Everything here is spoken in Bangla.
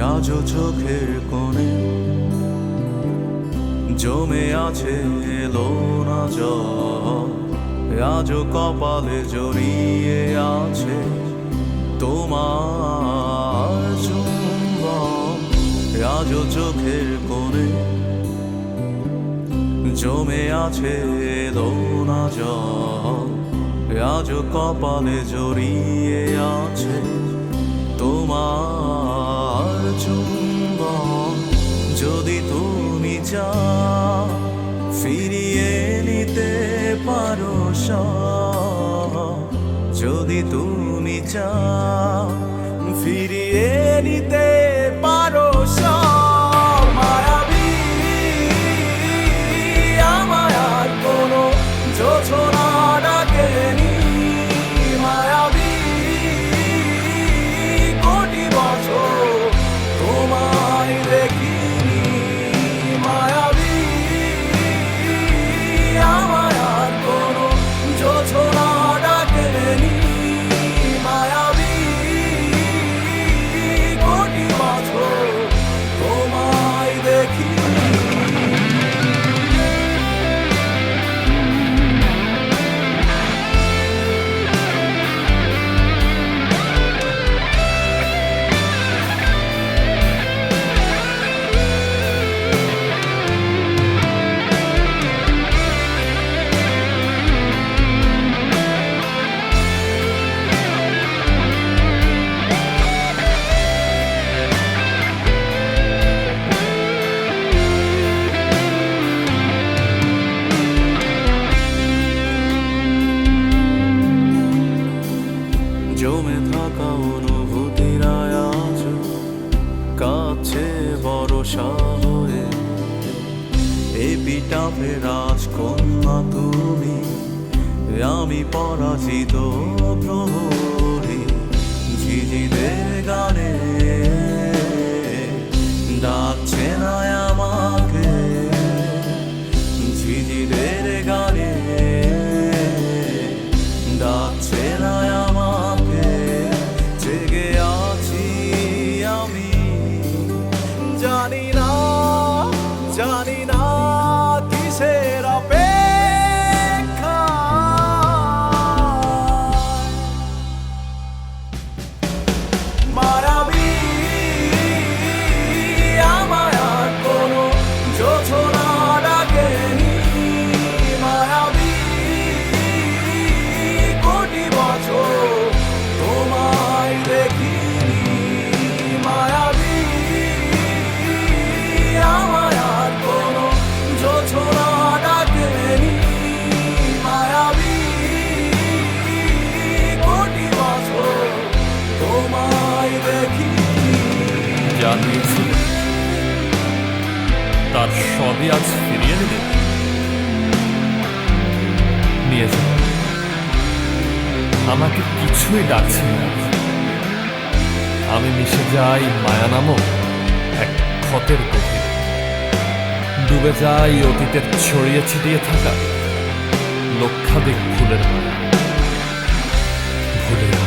আজও চোখের কোণে। জমে আছে এলো না জল, আজও কপালে জড়িয়ে আছে তোমার চুম্বন। আজও চোখের কোণে। জমে আছে এলো না জল, আজও কপালে জড়িয়ে আছে তোমার তুমি যা ফিরিয়ে নিতে পারো যদি তুমি চাও ফিরিয়ে নিতে পারো কাছে ভরসা হয়ে এপিটাপে রাজকন্যা তুমি, আমি পরাজিত প্রহরী। ঝিঝিদের গানে ডাকছে না আমাকে। ঝিঝিদের গানে তার সবই আজ ফিরিয়ে নিয়ে আমাকে কিছুই ডাকছে না। আমি মিশে যাই মায়া নামক এক ক্ষতের গভীরে। ডুবে যাই অতীতের ছড়িয়ে ছিটিয়ে থাকা লক্ষাধিক ফুলের মায়া।